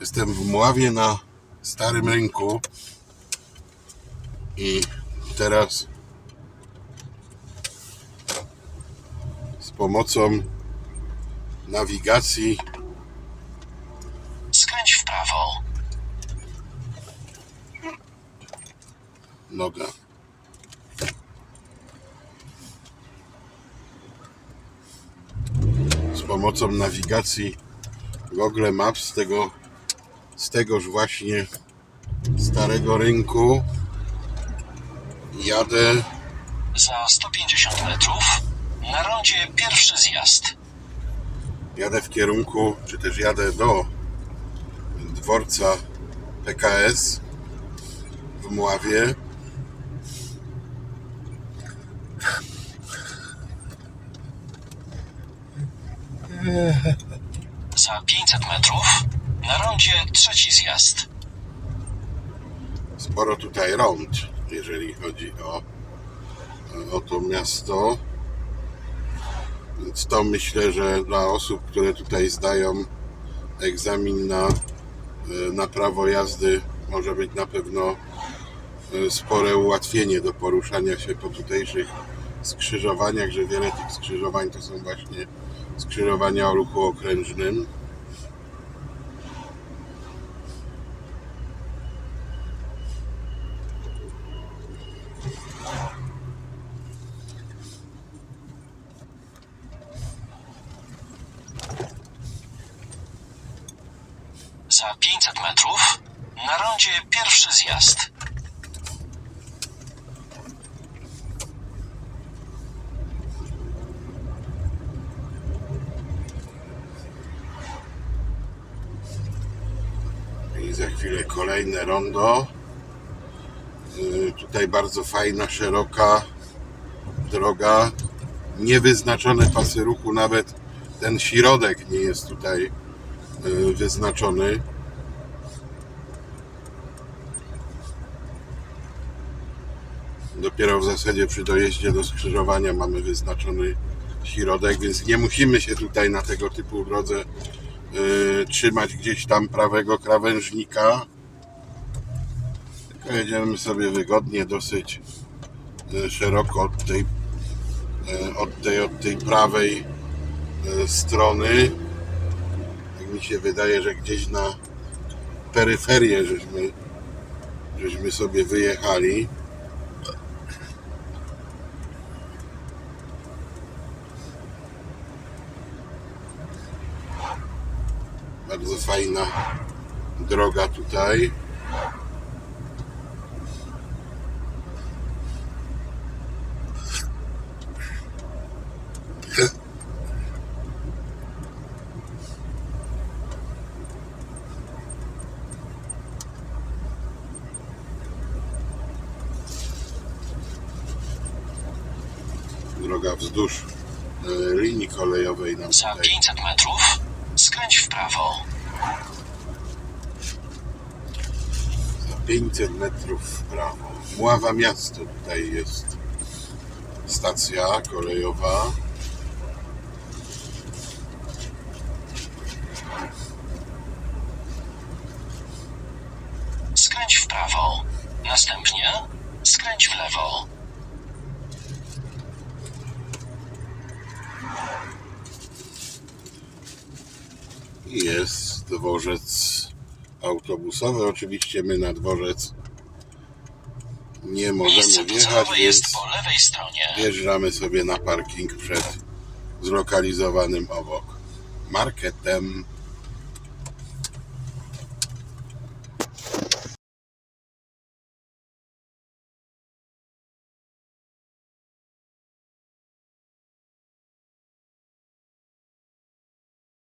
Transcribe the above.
Jestem w Mławie na Starym Rynku i teraz z pomocą nawigacji Skręć w prawo. noga. Z pomocą nawigacji Google Maps tego z tegoż właśnie starego rynku jadę Za 150 metrów na rondzie pierwszy zjazd. jadę w kierunku, czy też jadę do dworca PKS w Mławie. Za 500 metrów na rondzie trzeci zjazd. Sporo tutaj rąd, jeżeli chodzi o, o to miasto. Więc to myślę, że dla osób, które tutaj zdają egzamin na, na prawo jazdy, może być na pewno e, spore ułatwienie do poruszania się po tutejszych skrzyżowaniach, że wiele tych skrzyżowań to są właśnie skrzyżowania o ruchu okrężnym. Za 500 metrów na rondzie pierwszy zjazd. I za chwilę kolejne rondo. Yy, Tutaj bardzo fajna, szeroka droga. Niewyznaczone pasy ruchu, nawet ten środek nie jest tutaj wyznaczony. Dopiero w zasadzie przy dojeździe do skrzyżowania mamy wyznaczony środek, więc nie musimy się tutaj na tego typu drodze yy, trzymać gdzieś tam prawego krawężnika. Tylko jedziemy sobie wygodnie, dosyć yy, szeroko od tej, od tej, od tej prawej strony. Mi się wydaje, że gdzieś na peryferię żeśmy, żeśmy sobie wyjechali. Bardzo fajna droga tutaj. Droga wzdłuż e, linii kolejowej nam Za tutaj 500 metrów skręć w prawo. Za 500 metrów w prawo. Mława miasto tutaj jest stacja kolejowa. Skręć w prawo. Następnie skręć w lewo. I jest dworzec autobusowy. Oczywiście my na dworzec nie możemy wjechać, więc jest po lewej stronie. wjeżdżamy sobie na parking przed zlokalizowanym obok marketem.